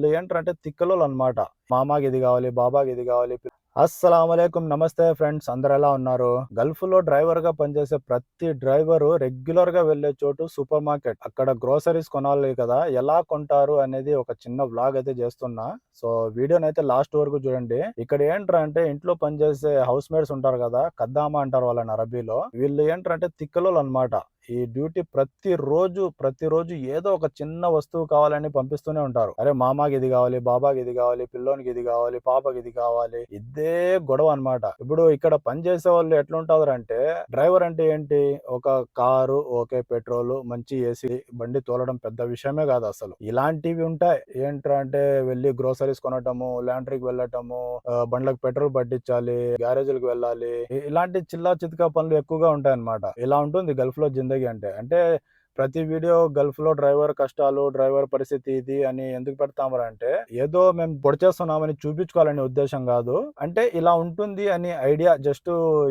వీళ్ళు ఏంటంటే తిక్కలోళ్ళు అనమాట మామాకి ఇది కావాలి బాబాకి ఇది కావాలి. అస్సలం నమస్తే ఫ్రెండ్స్. అందరు ఎలా ఉన్నారు? గల్ఫ్లో డ్రైవర్గా పనిచేసే ప్రతి డ్రైవర్ రెగ్యులర్గా వెళ్ళే చోటు సూపర్ మార్కెట్. అక్కడ గ్రోసరీస్ కొనాలి కదా ఎలా కొంటారు అనేది ఒక చిన్న వ్లాగ్ అయితే చేస్తున్నా. సో వీడియోని అయితే లాస్ట్ వరకు చూడండి. ఇక్కడ ఏంటంటే ఇంట్లో పనిచేసే హౌస్ మేట్స్ ఉంటారు కదా కద్దామా అంటారు వాళ్ళని అరబీలో. వీళ్ళు ఏంటంటే తిక్కలోలు అనమాట ఈ డ్యూటీ ప్రతి రోజు ప్రతి రోజు ఏదో ఒక చిన్న వస్తువు కావాలని పంపిస్తూనే ఉంటారు. అరే మామాకి ఇది కావాలి బాబాకి ఇది కావాలి పిల్లోనికి ఇది కావాలి పాపకి ఇది కావాలి ఇదే గొడవ అన్నమాట. ఇప్పుడు ఇక్కడ పని చేసే వాళ్ళు ఎట్లుంటారు అంటే డ్రైవర్ అంటే ఏంటి? ఒక కారు ఓకే పెట్రోల్ మంచి ఏసీ బండి తోలడం పెద్ద విషయమే కాదు అసలు. ఇలాంటివి ఉంటాయి. ఏంట్రా అంటే వెళ్ళి గ్రోసరీస్ కొనటము లాండ్రీకి వెళ్ళటము బండ్లకు పెట్రోల్ పట్టించాలి గ్యారేజీలకు వెళ్ళాలి ఇలాంటి చిల్లా చితకా పనులు ఎక్కువగా ఉంటాయి అన్నమాట ఇలా ఉంటుంది గల్ఫ్లో జిందగీ. అంటే అంటే ప్రతి వీడియో గల్ఫ్లో డ్రైవర్ కష్టాలు డ్రైవర్ పరిస్థితి ఇది అని ఎందుకు పెడతామరా అంటే ఏదో మేము పొడి చేస్తున్నామని చూపించుకోవాలనే ఉద్దేశం కాదు. అంటే ఇలా ఉంటుంది అని ఐడియా జస్ట్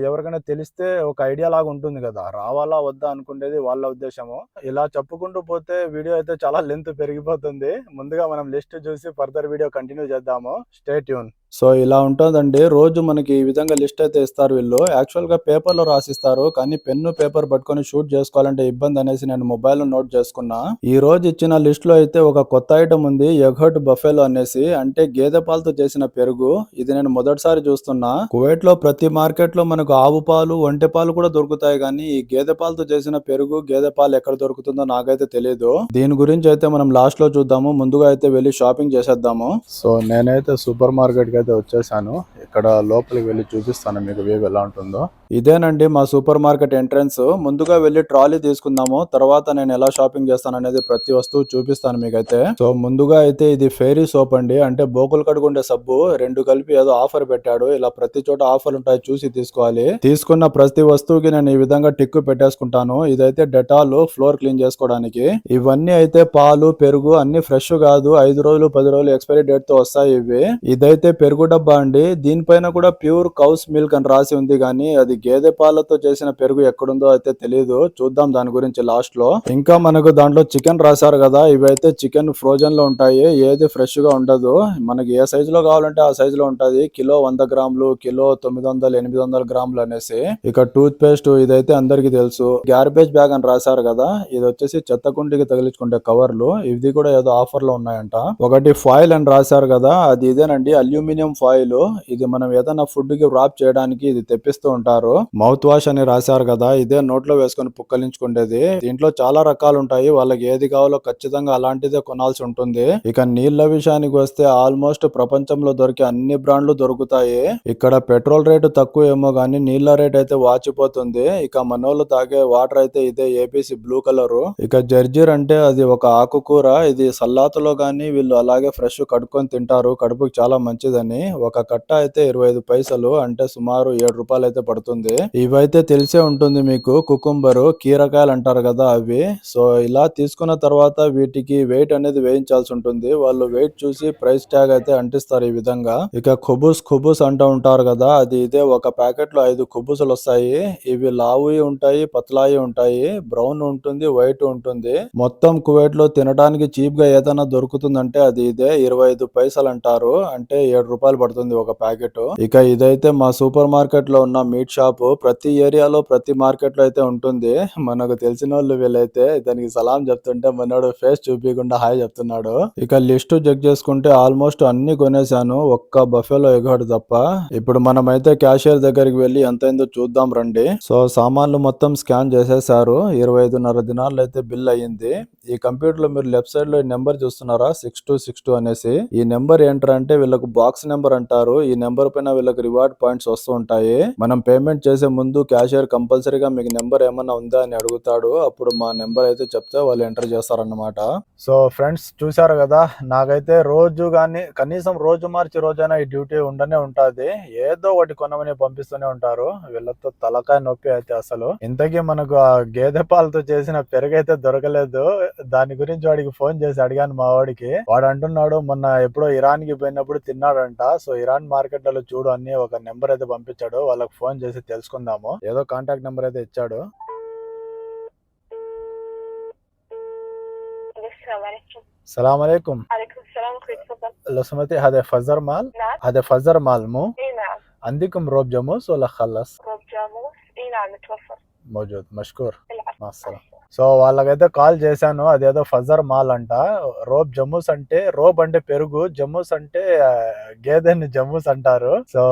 ఎవరికైనా తెలిస్తే ఒక ఐడియా లాగా ఉంటుంది కదా రావాలా వద్దా అనుకునేది వాళ్ళ ఉద్దేశము. ఇలా చెప్పుకుంటూ పోతే వీడియో అయితే చాలా లెంత్ పెరిగిపోతుంది. ముందుగా మనం లిస్ట్ చూసి ఫర్దర్ వీడియో కంటిన్యూ చేద్దాము. Stay tune. సో ఇలా ఉంటుందండి. రోజు మనకి ఈ విధంగా లిస్ట్ అయితే ఇస్తారు వీళ్ళు. యాక్చువల్గా పేపర్లో రాసిస్తారు. కానీ పెన్ను పేపర్ పట్టుకొని షూట్ చేసుకోవాలంటే ఇబ్బంది అనేసి నేను మొబైల్లో నోట్ చేసుకున్నా. ఈ రోజు ఇచ్చిన లిస్ట్లో అయితే ఒక కొత్త ఐటమ్ ఉంది. ఎగట్ బఫెలో అనేసి. అంటే గేదె పాలతో చేసిన పెరుగు. ఇది నేను మొదటిసారి చూస్తున్నా. కువైట్లో ప్రతి మార్కెట్లో మనకు ఆవు పాలు ఒంటె పాలు కూడా దొరుకుతాయి. కానీ ఈ గేదె పాలతో చేసిన పెరుగు గేదె పాలు ఎక్కడ దొరుకుతుందో నాకైతే తెలియదు దీని గురించి అయితే మనం లాస్ట్లో చూద్దాము. ముందుగా అయితే వెళ్ళి షాపింగ్ చేసేద్దాము. సో నేనైతే సూపర్ మార్కెట్ అయితే వచ్చేసాను ఇక్కడ లోపలికి వెళ్ళి చూపిస్తాను మీకు వ్యూ ఎలా ఉంటుందో. ఇదేనండి మా సూపర్ మార్కెట్ ఎంట్రన్స్. ముందుగా వెళ్ళి ట్రాలీ తీసుకుందాము. తర్వాత నేను ఎలా షాపింగ్ చేస్తాను అనేది ప్రతి వస్తువు చూపిస్తాను మీకైతే. సో ముందుగా అయితే ఇది ఫేరీ సోప్ అండి. అంటే బోకులు కడుగుండే సబ్బు రెండు కలిపి ఏదో ఆఫర్ పెట్టాడు. ఇలా ప్రతి చోట ఆఫర్ ఉంటాయి చూసి తీసుకోవాలి. తీసుకున్న ప్రతి వస్తువుకి నేను ఈ విధంగా టిక్కు పెట్టేసుకుంటాను. ఇదైతే డెటాల్ ఫ్లోర్ క్లీన్ చేసుకోవడానికి. ఇవన్నీ అయితే పాలు పెరుగు అన్ని ఫ్రెష్ కాదు. ఐదు రోజులు పది రోజులు ఎక్స్పైరీ డేట్తో వస్తాయి ఇవి. ఇదైతే పెరుగు డబ్బా అండి. దీని దీనిపైన కూడా ప్యూర్ కౌస్ మిల్క్ అని రాసి ఉంది కానీ అది గేదె పాలతో చేసిన పెరుగు ఎక్కడుందో అయితే తెలియదు చూద్దాం దాని గురించి లాస్ట్లో. ఇంకా మనకు దాంట్లో చికెన్ రాశారు కదా ఇవైతే చికెన్ ఫ్రోజన్లో ఉంటాయి ఏది ఫ్రెష్గా ఉండదు. మనకి ఏ సైజు లో కావాలంటే ఆ సైజు లో ఉంటది. కిలో వంద గ్రాములు కిలో తొమ్మిది వందలు ఎనిమిది వందల గ్రాములు అనేసి. ఇక టూత్ పేస్ట్ ఇదైతే అందరికి తెలుసు. గ్యార్బేజ్ బ్యాగ్ అని రాశారు కదా ఇది వచ్చేసి చెత్త కుండికి తగిలించుకుంటే కవర్లు. ఇది కూడా ఏదో ఆఫర్లో ఉన్నాయంట. ఒకటి ఫాయిల్ అని రాశారు కదా అది ఇదేనండి అల్యూమినియం ఫాయిల్ ఇది మనం ఏదైనా ఫుడ్కి రాప్ చేయడానికి ఇది తెప్పిస్తూ ఉంటారు. మౌత్ వాష్ అని రాశారు కదా ఇదే నోట్లో వేసుకొని పుక్కలించుకునేది దీంట్లో చాలా రకాలు ఉంటాయి వాళ్ళకి ఏది కావాలో ఖచ్చితంగా అలాంటిదే కొనాల్సి ఉంటుంది. ఇక నీళ్ళ విషయానికి వస్తే ఆల్మోస్ట్ ప్రపంచంలో దొరికే అన్ని బ్రాండ్లు దొరుకుతాయి. ఇక్కడ పెట్రోల్ రేటు తక్కువ ఏమో గానీ నీళ్ళ రేట్ అయితే వాచిపోతుంది. ఇక మనోళ్ళు తాగే వాటర్ అయితే ఇదే ఏపీసీ బ్లూ కలర్ ఇక జర్జీర్ అంటే అది ఒక ఆకుకూర. ఇది సల్లాతులో గానీ వీళ్ళు అలాగే ఫ్రెష్ కడుక్కొని తింటారు. కడుపుకి చాలా మంచిదని. ఒక కట్ట అయితే ఇరవై ఐదు పైసలు అంటే సుమారు ఏడు రూపాయలు అయితే పడుతుంది. ఇవైతే తెలిసే ఉంటుంది మీకు కుకుంబరు కీరకాయలు అంటారు కదా అవి. సో ఇలా తీసుకున్న తర్వాత వీటికి వెయిట్ అనేది వేయించాల్సి ఉంటుంది. వాళ్ళు వెయిట్ చూసి ప్రైస్ ట్యాగ్ అయితే అంటిస్తారు ఈ విధంగా. ఇక ఖుబూస్ ఖుబూస్ అంటూ ఉంటారు కదా అది ఇదే ఒక ప్యాకెట్లో ఐదు ఖుబూసులు వస్తాయి. ఇవి లావుయి ఉంటాయి పతలాయి ఉంటాయి బ్రౌన్ ఉంటుంది వైట్ ఉంటుంది. మొత్తం కువైట్లో తినడానికి చీప్గా ఏదైనా దొరుకుతుందంటే అది ఇదే ఇరవై ఐదు పైసలు అంటారు అంటే ఏడు రూపాయలు పడుతుంది ఒక ప్యాకెట్. ఇక ఇదైతే మా సూపర్ మార్కెట్లో ఉన్న మీట్ షాప్. ప్రతి ఏరియాలో ప్రతి మార్కెట్లో అయితే ఉంటుంది. మనకు తెలిసిన వాళ్ళు వీళ్ళైతే దానికి సలాం చెప్తుంటే మనోడు ఫేస్ చూపించకుండా హాయ్ చెప్తున్నాడు. ఇక లిస్ట్ చెక్ చేసుకుంటే ఆల్మోస్ట్ అన్ని కొనేసాను ఒక్క బఫేలో ఎగోడు తప్ప. ఇప్పుడు మనమైతే క్యాషియర్ దగ్గరికి వెళ్ళి ఎంతైందో చూద్దాం రండి. సో సామాన్లు మొత్తం స్కాన్ చేసేసారు ఇరవై ఐదున్నర దినాల్లో అయితే బిల్ అయ్యింది. ఈ కంప్యూటర్లో మీరు లెఫ్ట్ సైడ్లో ఈ నెంబర్ చూస్తున్నారా? సిక్స్ టూ సిక్స్ టూ అనేసి. ఈ నెంబర్ ఏంటంటే వీళ్ళకు బాక్స్ నెంబర్ అంటారు. ఈ నెంబర్ పైన వీళ్ళకి రివార్డ్ పాయింట్స్ వస్తూ ఉంటాయి. మనం పేమెంట్ చేసే ముందు క్యాషియర్ కంపల్సరీగా మీకు నెంబర్ ఏమన్నా ఉందా అని అడుగుతాడు. అప్పుడు మా నెంబర్ అయితే చెప్తే వాళ్ళు ఎంటర్ చేస్తారన్నమాట. సో ఫ్రెండ్స్ చూసారు కదా నాకైతే రోజు కానీ కనీసం రోజు మార్చి రోజైనా ఈ డ్యూటీ ఉండనే ఉంటుంది. ఏదో ఒకటి కొనమని పంపిస్తూనే ఉంటారు. వీళ్ళతో తలకాయ నొప్పి అయితే అసలు. ఇంతకీ మనకు ఆ గేదె పాలతో చేసిన పెరుగైతే దొరకలేదు. దాని గురించి వాడికి ఫోన్ చేసి అడిగాను మా వాడికి. వాడు అంటున్నాడు మొన్న ఎప్పుడో ఇరాన్కి పోయినప్పుడు తిన్నాడంట. సో ఇరాన్ మార్కెట్ మార్కెట్లలో చూడు అని ఒక నెంబర్ అయితే పంపించాడు వాళ్ళకి ఫోన్ చేసి తెలుసుకుందాము ఏదో కాంటాక్ట్ నెంబర్ అయితే ఇచ్చాడు السلام عليكم السلام عليكم عليكم السلام اخوي تفضل لو سمحتي هذا فزر مال نعم هذا فزر مال مو اي نعم عندكم روب جاموس ولا خلص روب جاموس اي نعم متوفر موجود مشكور العفو مع السلامة సో వాళ్ళకైతే కాల్ చేశాను అదేదో ఫజర్ మాల్ అంట. రోబ్ జమ్మూస్ అంటే రోబ్ అంటే పెరుగు జమ్మూస్ అంటే గేదెని జమ్మూస్ అంటారు. సో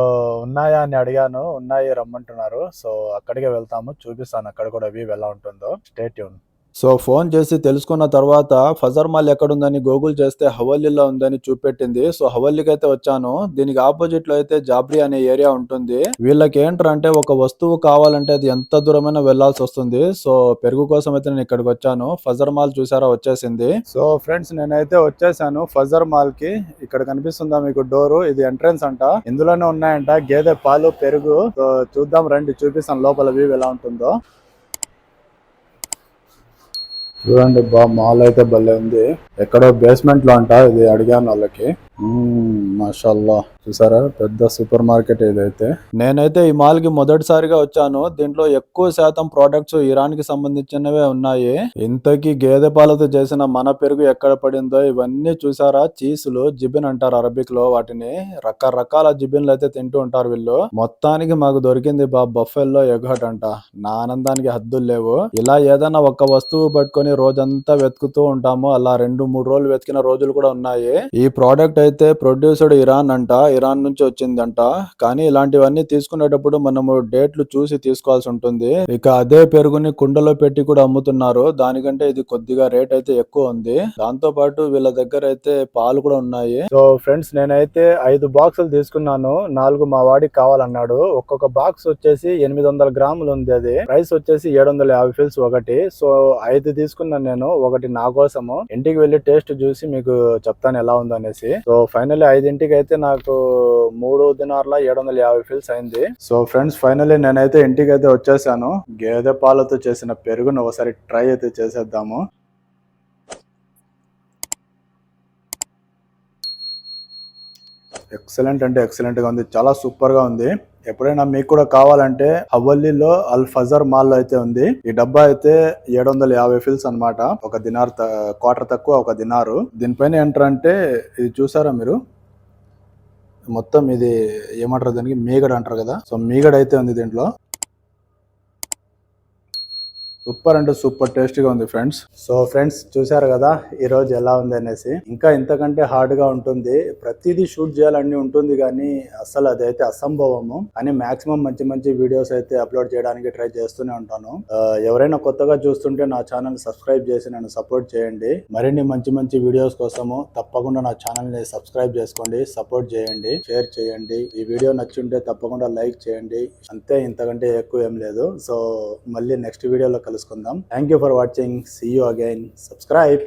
ఉన్నాయా అని అడిగాను ఉన్నాయి రమ్మంటున్నారు. సో అక్కడికే వెళ్తాము చూపిస్తాను అక్కడ కూడా వ్యూ ఎలా ఉంటుందో. స్టేట్ యూన్ సో ఫోన్ చేసి తెలుసుకున్న తర్వాత ఫజర్ మాల్ ఎక్కడుందని గూగుల్ చేస్తే హవల్లిలో ఉందని చూపెట్టింది. సో హవల్లికి అయితే వచ్చాను. దీనికి ఆపోజిట్లో అయితే జాబ్రీ అనే ఏరియా ఉంటుంది. వీళ్ళకి ఏంటంటే ఒక వస్తువు కావాలంటే అది ఎంత దూరమైనా వెళ్ళాల్సి వస్తుంది. సో పెరుగు కోసం అయితే నేను ఇక్కడికి వచ్చాను. ఫజర్ మాల్ చూసారా? వచ్చేసింది. సో ఫ్రెండ్స్ నేనైతే వచ్చేసాను ఫజర్ మాల్కి ఇక్కడ కనిపిస్తుందా మీకు డోర్? ఇది ఎంట్రన్స్ అంట. ఇందులోనే ఉన్నాయంట గేదె పాలు పెరుగు. చూద్దాం రండి. చూపిస్తాను లోపల వ్యూ ఎలా ఉంటుందో. చూడండి బా మాల్ అయితే భలే ఉంది. ఎక్కడో బేస్మెంట్లో అంట ఇది అడిగాను వాళ్ళకి. మషాల్లా. చూసారా? పెద్ద సూపర్ మార్కెట్ ఏదైతే. నేనైతే ఈ మాల్కి మొదటిసారిగా వచ్చాను. దీంట్లో ఎక్కువ శాతం ప్రోడక్ట్స్ ఇరాన్కి సంబంధించినవే ఉన్నాయి. ఇంతకీ గేదె పాలతో చేసిన మన పెరుగు ఎక్కడ పడిందో ఇవన్నీ చూసారా? చీసులు జిబిన్ అంటారు అరబిక్లో వాటిని. రకరకాల జిబిన్లు అయితే తింటూ ఉంటారు వీళ్ళు. మొత్తానికి మాకు దొరికింది బా బఫెల్లో ఎగట్ అంట. నా ఆనందానికి హద్దులు లేవు. ఇలా ఏదైనా ఒక వస్తువు పట్టుకొని రోజంతా వెతుకుతూ ఉంటాము. అలా రెండు మూడు రోజులు వెతికిన రోజులు కూడా ఉన్నాయి. ఈ ప్రోడక్ట్ అయితే ప్రొడ్యూసర్డ్ ఇరాన్ అంట. ఇరాన్ నుంచి వచ్చిందంట. కానీ ఇలాంటివన్నీ తీసుకునేటప్పుడు మనము డేట్లు చూసి తీసుకోవాల్సి ఉంటుంది. ఇక అదే పెరుగుని కుండలో పెట్టి కూడా అమ్ముతున్నారు. దానికంటే ఇది కొద్దిగా రేట్ అయితే ఎక్కువ ఉంది. దాంతో పాటు వీళ్ళ దగ్గర అయితే పాలు కూడా ఉన్నాయి. సో ఫ్రెండ్స్ నేనైతే ఐదు బాక్సులు తీసుకున్నాను. నాలుగు మా వాడికి కావాలన్నాడు. ఒక్కొక్క బాక్స్ వచ్చేసి ఎనిమిది వందల గ్రాములు ఉంది అది. ప్రైస్ వచ్చేసి ఏడు వందల యాభై ఫిల్స్ ఒకటి. సో ఐదు తీసుకున్నాను నేను. ఒకటి నా కోసము. ఇంటికి వెళ్ళి టేస్ట్ చూసి మీకు చెప్తాను ఎలా ఉందనేసి. అనేసి సో ఫైనల్ ఐదింటికి అయితే నాకు మూడు దినార్ల ఏడు వందల యాభై ఫిల్స్ అయింది. సో ఫ్రెండ్స్ ఫైనల్లీ నేనైతే ఇంటికి అయితే వచ్చేసాను. గేదె పాలతో చేసిన పెరుగును ఒకసారి ట్రై అయితే చేసేద్దాము. ఎక్సలెంట్ అంటే ఎక్సలెంట్గా ఉంది. చాలా సూపర్గా ఉంది. ఎప్పుడైనా మీకు కూడా కావాలంటే హవల్లీలో అల్ ఫజర్ మాల్లో అయితే ఉంది. ఈ డబ్బా అయితే ఏడు వందల యాభై ఫిల్స్ అనమాట ఒక దినార్ క్వార్టర్ తక్కువ ఒక దినారు. దీనిపైన ఏంటంటే ఇది చూసారా మీరు? మొత్తం ఇది ఏమంటారు దానికి మేగడ అంటారు కదా. సో మీగడ అయితే ఉంది దీంట్లో. సూపర్ అంటే సూపర్ టేస్టీగా ఉంది ఫ్రెండ్స్. సో ఫ్రెండ్స్ చూసారు కదా ఈరోజు ఎలా ఉంది అనేసి ఇంకా ఇంతకంటే హార్డ్గా ఉంటుంది. ప్రతిదీ షూట్ చేయాలని ఉంటుంది కానీ అసలు అదైతే అసంభవము. అని మాక్సిమం మంచి మంచి వీడియోస్ అయితే అప్లోడ్ చేయడానికి ట్రై చేస్తూనే ఉంటాను. ఎవరైనా కొత్తగా చూస్తుంటే నా ఛానల్ సబ్స్క్రైబ్ చేసి నన్ను సపోర్ట్ చేయండి. మరిన్ని మంచి మంచి వీడియోస్ కోసము తప్పకుండా నా ఛానల్ని సబ్స్క్రైబ్ చేసుకోండి సపోర్ట్ చేయండి షేర్ చేయండి. ఈ వీడియో నచ్చుంటే తప్పకుండా లైక్ చేయండి. అంతే ఇంతకంటే ఎక్కువ ఏం లేదు. సో మళ్ళీ నెక్స్ట్ వీడియోలో తెలుసుకుందాం. Thank you for watching see you again subscribe